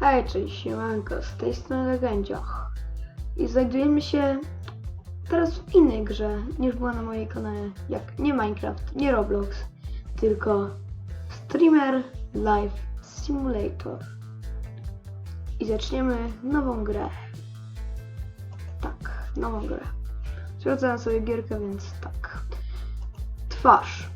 Hej, cześć, siemanko, z tej strony Legendziach. I znajdujemy się teraz w innej grze niż była na mojej kanale. Jak nie Minecraft, nie Roblox, tylko Streamer Live Simulator. I zaczniemy nową grę. Tak, nową grę. Sprawdzałem sobie gierkę, więc tak. Twarz.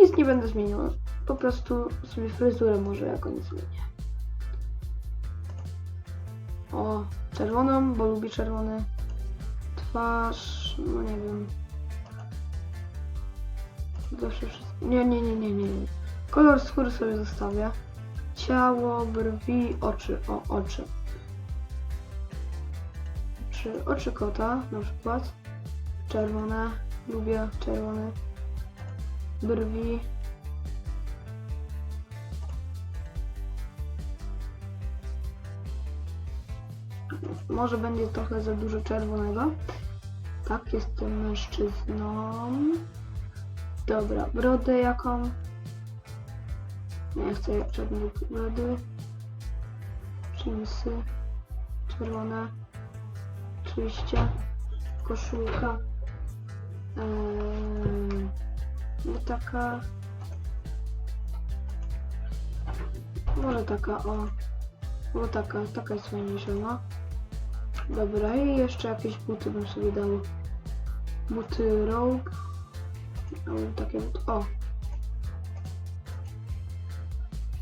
Nic nie będę zmieniał. Po prostu sobie fryzurę może jakąś zmienię. O, czerwoną, bo lubi czerwony. Twarz, no nie wiem. Zawsze wszystko. Nie, nie, nie, nie, nie. nie. Kolor skóry sobie zostawię. Ciało, brwi, oczy. O, oczy. Oczy, oczy kota na przykład. Czerwone. Lubię czerwone. Brwi. Może będzie trochę za dużo czerwonego. Tak, jestem mężczyzną. Dobra, brodę jaką? Nie chcę żadnej brody. Jeansy. Czerwone. Oczywiście. Koszulka. Eee, nie taka. Może taka, o. O, taka, taka jest fajniejsza, no. Dobra, i jeszcze jakieś buty bym sobie dał. Buty rope. O, takie buty. O!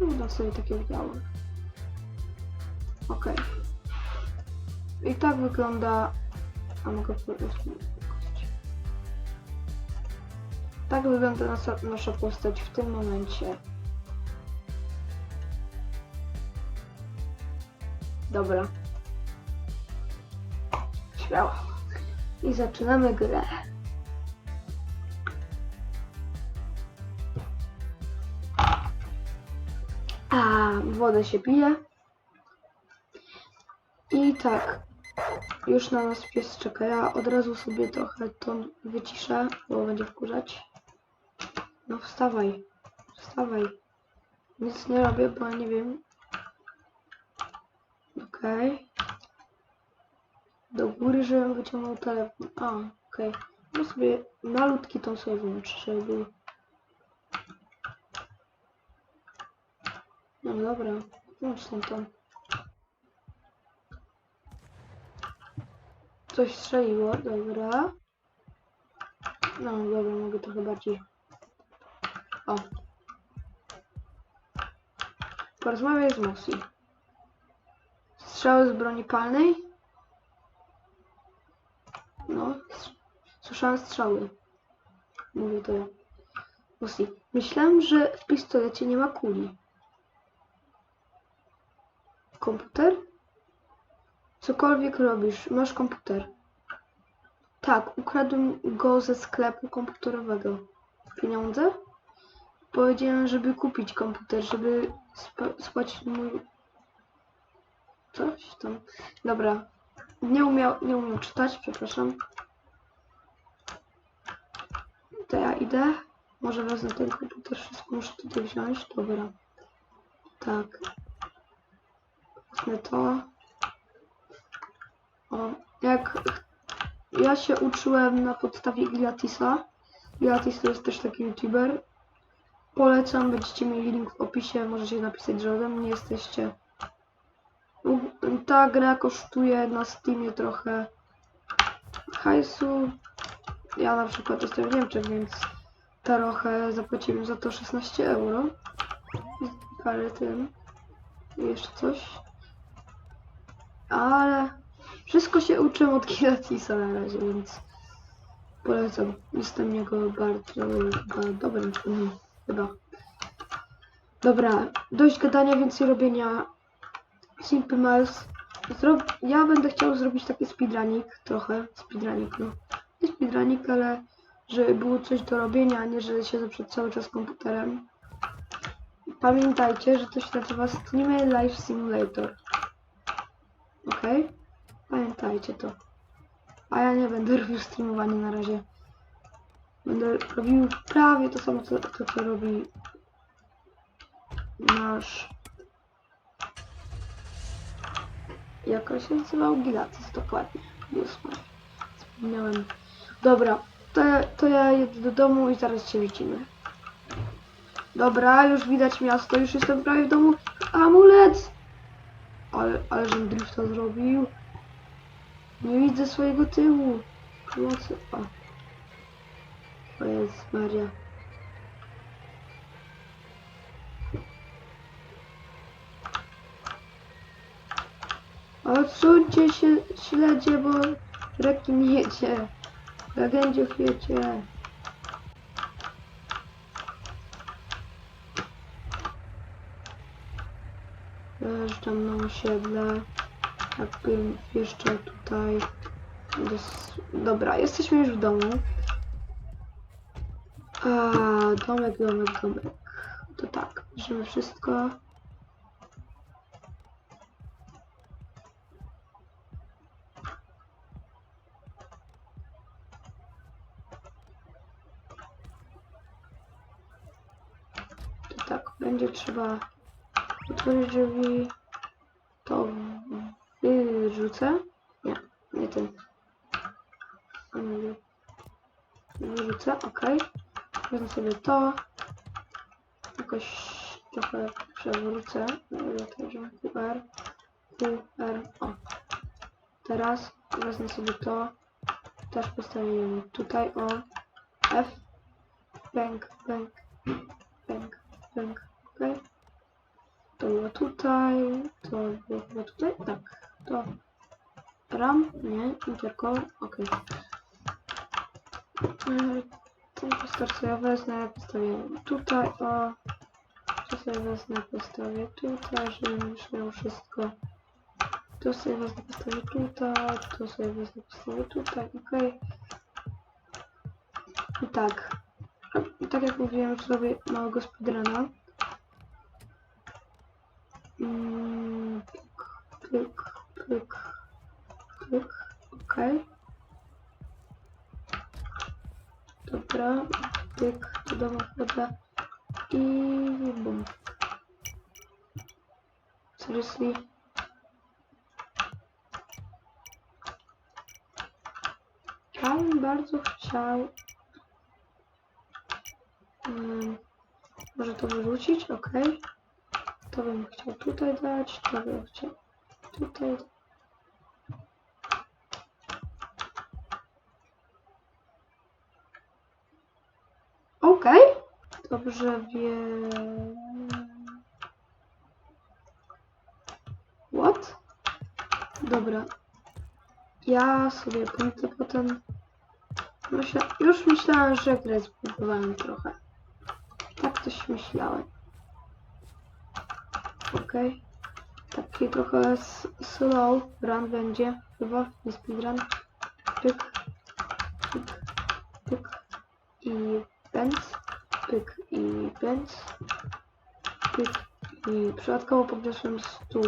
No, dam sobie takie białe. Okej. I tak wygląda... A mogę powiedzieć? Tak wygląda nasza, nasza postać w tym momencie. Dobra. Śmiało. I zaczynamy grę. A, wodę się pije. I tak. Już na nas pies czeka. Ja od razu sobie trochę ton wyciszę, bo będzie wkurzać. No wstawaj. Wstawaj. Nic nie robię, bo nie wiem. Okej. Do góry, żebym wyciągnął telefon. A, okej. No sobie malutki tą sobie włączę, żeby był. No dobra, włącz tą. Coś strzeliło, dobra. No dobra, mogę trochę bardziej. O. Porozmawiaj z Mosi. Strzały z broni palnej? No, słyszałem strzały. Mówię to ja. Mosi, myślałem, że w pistolecie nie ma kuli. Komputer? Cokolwiek robisz, masz komputer. Tak, ukradłem go ze sklepu komputerowego. Pieniądze? Powiedziałem, żeby kupić komputer, żeby spłacić mój... Coś tam. Dobra. Nie umiał, nie umiał czytać, przepraszam. To ja idę. Może wezmę ten komputer, wszystko muszę tutaj wziąć. Dobra. Tak. Wezmę to. O, jak ja się uczyłem na podstawie Gilatisa. Gilatis to jest też taki youtuber. Polecam, będziecie mieli link w opisie, możecie napisać, że ode mnie jesteście. Ta gra kosztuje na Steamie trochę hajsu. Ja na przykład jestem w Niemczech, więc trochę zapłaciłem za to 16 euro. Parę tym. I jeszcze coś. Ale wszystko się uczę od Kiratisa na razie, więc polecam. Jestem niego bardzo chyba dobrym. Chyba. Dobra, dość gadania, więcej robienia. Simple Miles. Ja będę chciał zrobić taki speedrunik, trochę. Speedrunik, no. Nie speedrunik, ale żeby było coś do robienia, a nie że się przed cały czas komputerem. Pamiętajcie, że to się nazywa Streamer Live Simulator. Okej? Pamiętajcie to. A ja nie będę robił streamowania na razie. Będę robił prawie to samo, co, to, co robi nasz Jak on się nazywał? Gilatis, dokładnie. Ósmy. Zapomniałem. Dobra, to, to ja jedę do domu i zaraz się widzimy. Dobra, już widać miasto, już jestem prawie w domu. Amulet! Ale, ale żem zrobił. Nie widzę swojego tyłu. Pomocy. O. O jest Maria. Odsuńcie się śledzie, bo rekin jedzie. Legendziuch jedzie. Wjeżdżam na osiedle. Jakbym wjeżdżał tutaj. Dobra, jesteśmy już w domu. A, domek, domek, domek. To tak, bierzemy wszystko. To tak, będzie trzeba otworzyć drzwi. To wyrzucę. Nie, nie ten. Wyrzucę, ok. Wezmę sobie to. Jakoś trochę przewrócę. Także QR. QR. O. Teraz wezmę sobie to. Też postawię tutaj. O. F. Bęk, bęk. Bęk, bęk. Tutaj. To było chyba tutaj. Tak. To. RAM. Nie. Intercore. Ok. Ten poster sobie wezmę, postawię tutaj, o. To sobie wezmę, postawię tutaj, żebym już miał wszystko. To sobie wezmę, postawię tutaj, to sobie wezmę, postawię tutaj, ok. I tak. Tak jak mówiłem, już zrobię małego speedruna. Pyk, pyk, pyk, okej. Dobra, pyk, do domu wchodzę i bum. Seriously? Ja bym bardzo chciał... Mm, może to wyrzucić? Ok. To bym chciał tutaj dać, to bym chciał tutaj Okej. Dobrze wiem. What? Dobra. Ja sobie pójdę potem. Myśla... Już myślałem, że grę zbudowałem trochę. Tak coś myślałem. Okej. Trochę slow run będzie. Chyba. Nie speedrun. Pyk. Pyk. Pyk. I Benz, pyk i Benz, pyk i przypadkowo podniosłem stół.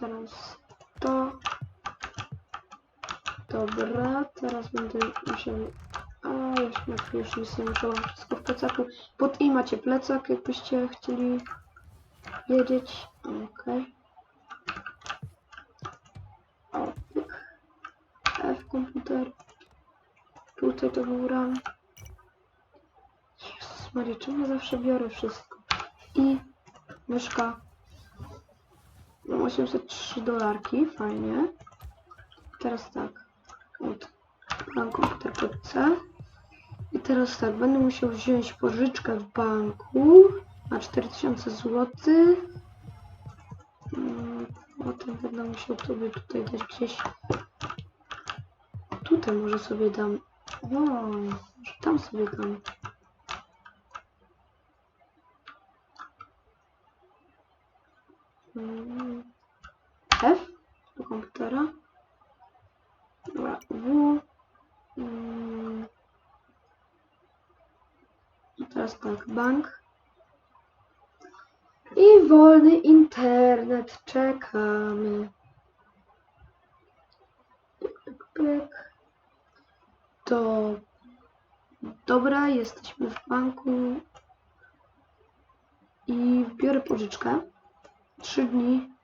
Teraz to. Dobra, teraz będę musiał... A, już, już, nic nie wszystko w plecaku. Pod i macie plecak, jakbyście chcieli wiedzieć. Okej. F komputer. Tutaj to był RAM. Jezus Maria, czemu zawsze biorę wszystko? I myszka. Mam 803 dolarki, fajnie. Teraz tak. Mam komputer pod C. I teraz tak, będę musiał wziąć pożyczkę w banku na 4000 zł. Mm, Potem będę musiał sobie tutaj dać gdzieś. Tutaj może sobie dam o, może tam sobie dam. Mm, F do komputera. Dobra, W. Mm, I teraz tak, bank wolny internet, czekamy. To dobra, jesteśmy w banku i biorę pożyczkę. Trzy dni.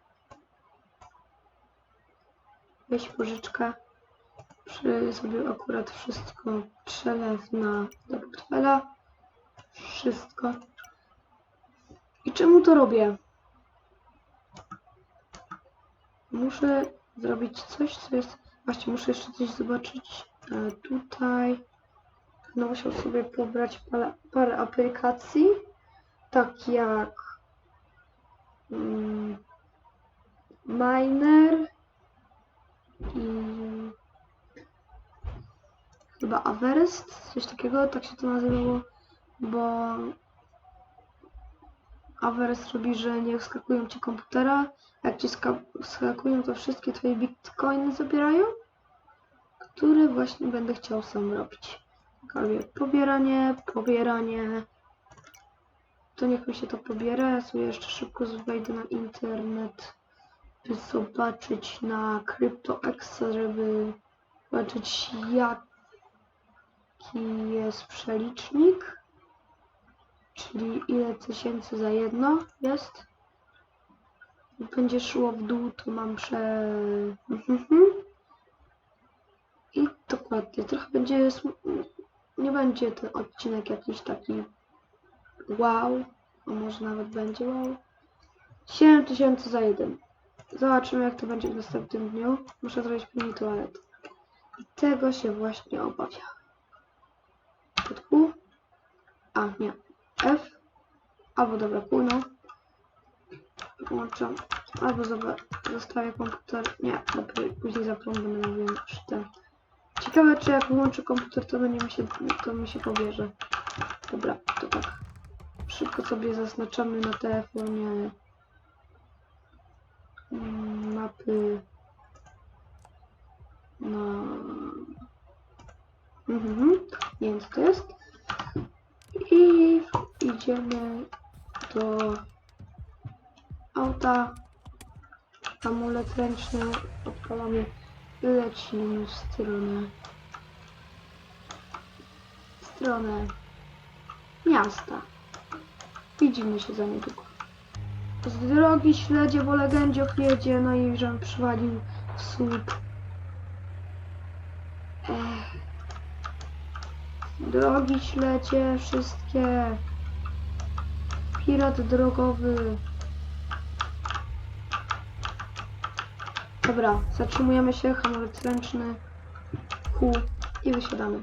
Weź pożyczkę. Przy sobie akurat wszystko przelew na do portfela. Wszystko. I czemu to robię? Muszę zrobić coś, co jest... Właśnie, muszę jeszcze coś zobaczyć. E, tutaj... Będę musiał sobie pobrać parę, parę aplikacji. Tak jak... Mm, Miner i chyba Averest, coś takiego, tak się to nazywało, bo Averest robi, że nie skakują ci komputera, jak ci ska- skakują, to wszystkie twoje bitcoiny zabierają, które właśnie będę chciał sam robić. Robię pobieranie, pobieranie, to niech mi się to pobiera, ja sobie jeszcze szybko wejdę na internet, by zobaczyć na CryptoExa, żeby zobaczyć jaki jest przelicznik, czyli ile tysięcy za jedno jest. Będzie szło w dół, to mam prze... Mhm. I dokładnie, trochę będzie... Nie będzie ten odcinek jakiś taki wow, a może nawet będzie wow. 7000 za jeden. Zobaczymy jak to będzie w następnym dniu. Muszę zrobić mini toalet. I tego się właśnie obawia. Pod Q. A, nie. F. Albo dobra, Q, no. Włączam. Albo zostawię komputer. Nie, dobra, później zapomnę, będę mówił już ten. Ciekawe, czy jak włączę komputer, to będzie mi się, to mi się pobierze. Dobra, to tak. Szybko sobie zaznaczamy na telefonie mm, mapy na... Mhm, nie wiem co to jest. I idziemy do auta. Amulet ręczny odpalamy lecimy w stronę w stronę miasta. Widzimy się za niedługo. Z drogi śledzie, bo legendziok jedzie, no i żem przywalił w słup. Drogi śledzie, wszystkie. Pirat drogowy. Dobra, zatrzymujemy się, hamulec ręczny, Q i wysiadamy.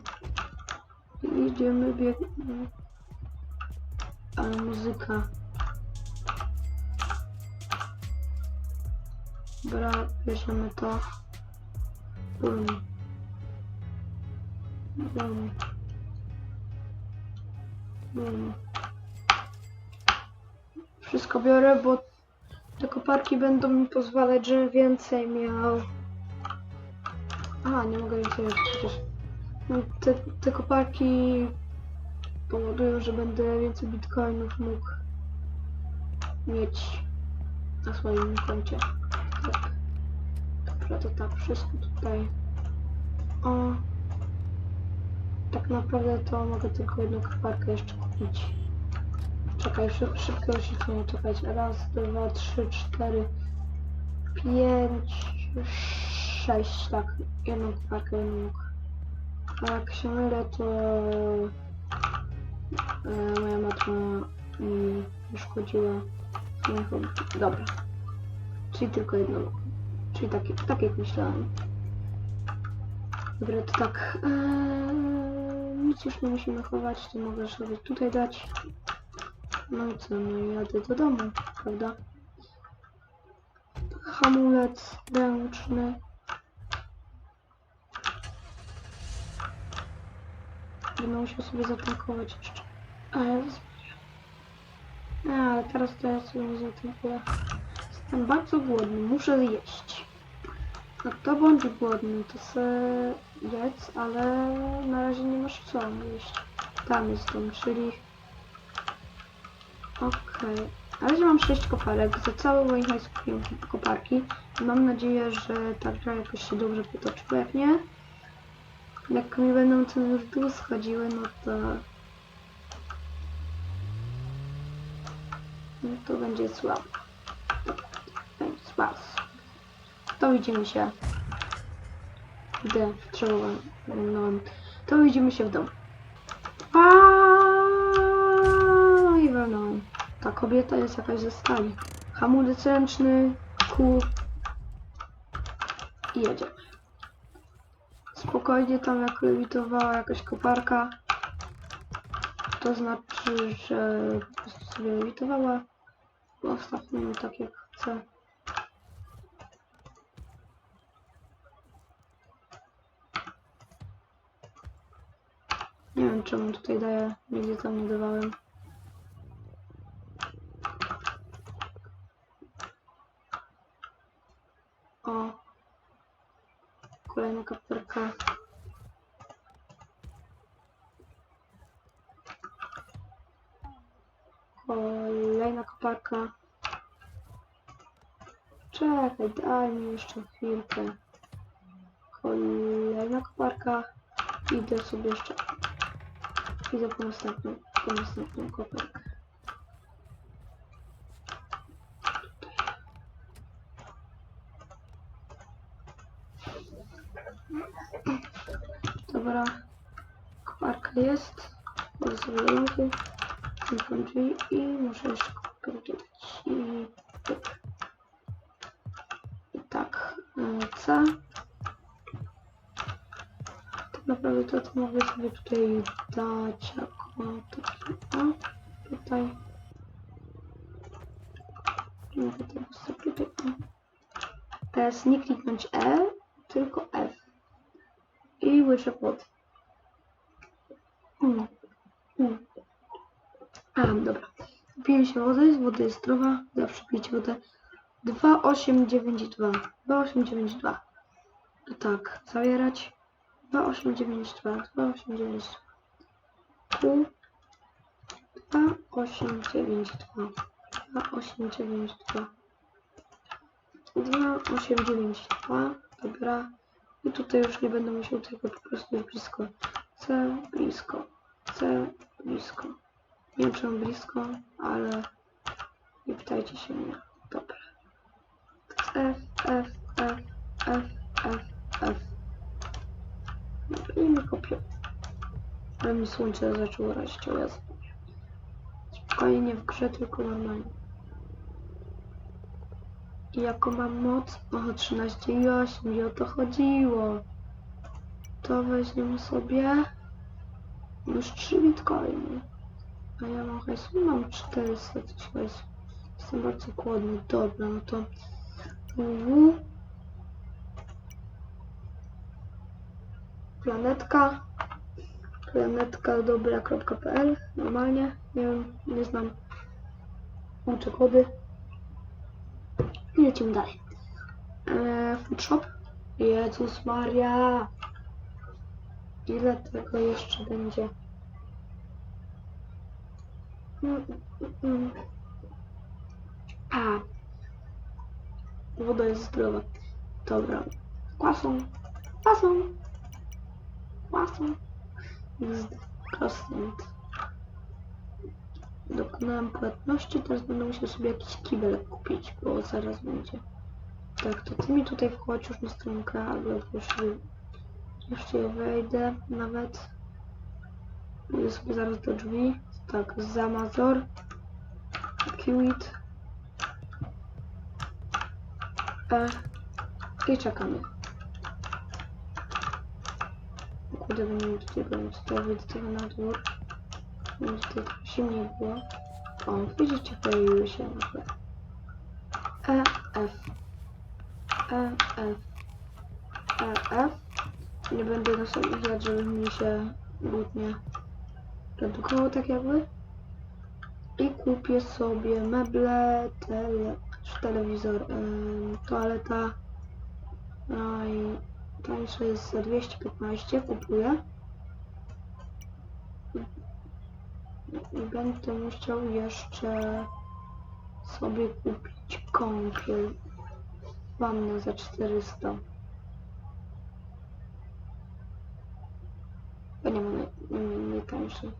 I idziemy, biegniemy. Ale muzyka. Dobra, bierzemy to. Bum. Bum. Wszystko biorę, bo te koparki będą mi pozwalać, żebym więcej miał. Aha, nie mogę więcej przecież. No, te, te koparki powodują, że będę więcej bitcoinów mógł mieć na swoim koncie. Tak. Dobra, to tak, wszystko tutaj. O. Tak naprawdę to mogę tylko jedną koparkę jeszcze kupić. Czekaj, szyb, szybkie oświetlenie, czekać. Raz, dwa, trzy, cztery, pięć, sześć, tak. Jedną jedną mógł. A jak się mylę, to e, moja matka mi uszkodziła moje hobby. Dobra. Czyli tylko jedno. Czyli tak, tak jak myślałem. Dobra, to tak. Eee, nic już nie musimy chować, to mogę sobie tutaj dać. No i co, no i jadę do domu, prawda? Hamulec ręczny. Będę musiał sobie zatankować jeszcze. Ale ale teraz to ja sobie zatankuję. Jestem bardzo głodny, muszę jeść. No to bądź głodny, to se jedz, ale na razie nie masz co jeść. Tam jest dom, czyli... Okej. Na razie mam 6 koparek, za cały moim hajs kupiłem koparki. Mam nadzieję, że ta gra jakoś się dobrze potoczy, bo jak nie, jak mi będą ceny w dół schodziły, no to... No to będzie słabo. Będzie słabo. To widzimy się drzewo walnąłem. To widzimy się w domu. A i walnąłem. Ta kobieta jest jakaś ze stali. Hamulec ręczny, kół i jedziemy. Spokojnie tam jak lewitowała jakaś koparka, to znaczy, że po prostu sobie lewitowała. Ją tak jak chcę. Nie wiem czemu tutaj daję, nigdzie tam nie dawałem. O. Kolejna kapelka. Kolejna koparka. Czekaj, daj mi jeszcze chwilkę. Kolejna koparka. Idę sobie jeszcze. Idę po następną, po następną koparkę. Dobra. Koparka jest. Chodzę sobie do domku. Zamknę drzwi i muszę jeszcze koparkę dodać. I tak. I tak. e, C. Naprawdę to, to mogę sobie tutaj dać jako taki A. Tutaj. Mogę teraz sobie tutaj. Teraz nie kliknąć E, tylko F. I łyżę pod. Mm. Mm. A, dobra. Piję się wody jest zdrowa. Zawsze pijcie wodę. 2892. 2892. To tak, zawierać. 2892. 2892. Tu. 2892. 2892. 2892. Dobra. I tutaj już nie będę musiał tego po prostu jest blisko. C blisko. C blisko. Nie wiem blisko, ale nie pytajcie się mnie. Dobra. F, F, F, F, F, F. Dobra, i mi kopię. Ale mi słońce zaczęło razić, o ja. Spokojnie, nie w grze, tylko normalnie. I jaką mam moc? O, 13,8 i o to chodziło. To weźmiemy sobie już 3 bitcoiny. A ja mam hajsu, mam 400 coś hajsu. Jestem bardzo głodny. Dobra, no to Planetka. Planetka dobra.pl Normalnie. Nie wiem, nie znam. Łączę kody. I lecimy dalej. Eee. Jezus Maria. Ile tego jeszcze będzie? Mm, mm, mm. A. Woda jest zdrowa. Dobra. Kwasą. Kwasą. Kwasą. Crossland. Dokonałem płatności, teraz będę musiał sobie jakiś kibel kupić, bo zaraz będzie. Tak, to ty mi tutaj wchodź już na stronkę, albo już się wejdę nawet. Idę sobie zaraz do drzwi. Tak, Zamazor. Kiwit. E. I czekamy. Będę tutaj robić. To wyjdę na dwór. Będzie tutaj zimniej było. O, widzicie, pojawiły się nagle. E, F. E, F. E, F. Nie będę na sobie wijać, żeby mi się lód nie redukował tak jakby. I kupię sobie meble, tele, telewizor, toaleta. No i tańsze jest za 215, kupuję. I będę musiał jeszcze sobie kupić kąpiel. Wannę za 400. Bo nie mam naj- najtańszej.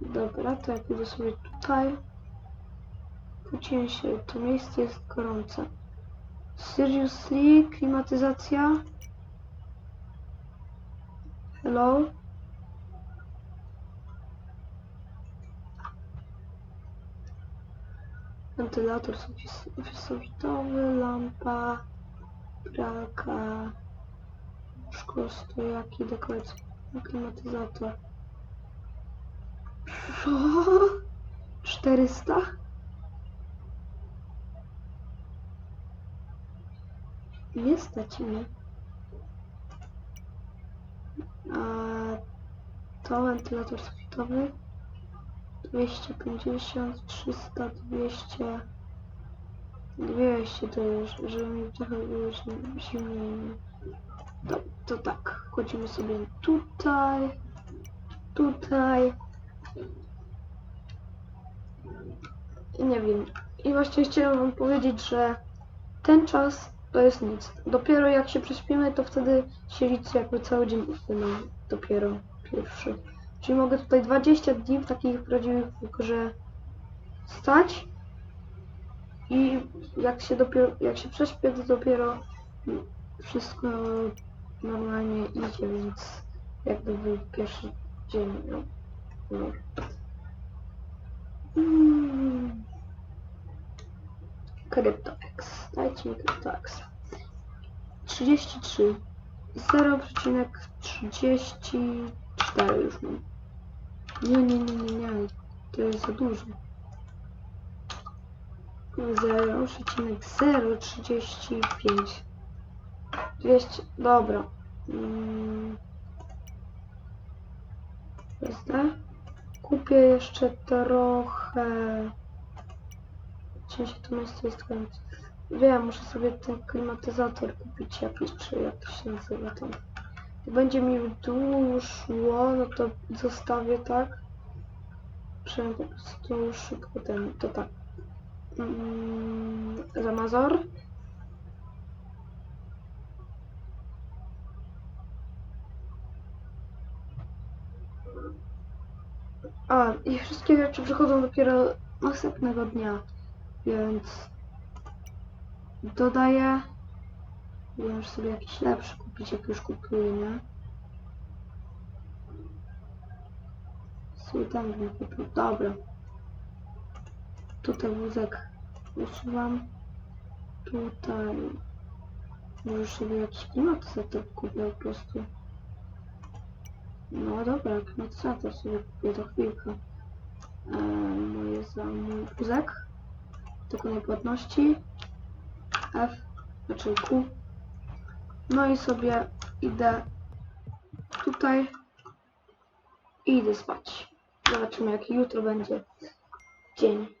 Dobra, to ja pójdę sobie tutaj. Kłóciłem się, to miejsce jest gorące. Seriously? Klimatyzacja? Hello? Wentylator sufitowy, lampa, pralka, szkło stojaki, dekoracja, klimatyzator. Co? 400? Nie stać mnie. A to wentylator sufitowy 250, 300, 200 200 to już, żeby mi trochę było zim- zimniej. To, to tak, wchodzimy sobie tutaj, tutaj. I nie wiem. I właśnie chciałem wam powiedzieć, że ten czas to jest nic. Dopiero jak się prześpimy, to wtedy się liczy jakby cały dzień upłynął. Dopiero pierwszy. Czyli mogę tutaj 20 dni w takich prawdziwych grze stać i jak się dopiero, jak się prześpię, to dopiero wszystko normalnie idzie, więc jakby był pierwszy dzień. No. No. Mm. CryptoX. Dajcie mi CryptoX. 33. 0,34 już mam. Nie, nie, nie, nie, nie. To jest za dużo. 0,035. 200. Dobra. Mm. Jasne. Kupię jeszcze trochę. Gdzie się to miejsce jest końcu? Wiem, muszę sobie ten klimatyzator kupić jakiś, czy jak to się nazywa tam. Będzie mi w dół szło, no to zostawię tak. Przynajmniej po prostu szybko ten, to tak. Mm, Zamazor. A, i wszystkie rzeczy przychodzą dopiero następnego dnia, więc dodaję. Że sobie jakiś lepszy kupić, jak już kupuję, nie? Sobie tam bym kupił. Dobra. Tutaj wózek usuwam. Tutaj może sobie jakiś klimatyzator kupię po prostu. No dobra, klimatyzator sobie kupię do chwilkę. Eee, moje za mój wózek. Dokonaj płatności. F, znaczy Q. No i sobie idę tutaj i idę spać. Zobaczymy jaki jutro będzie dzień.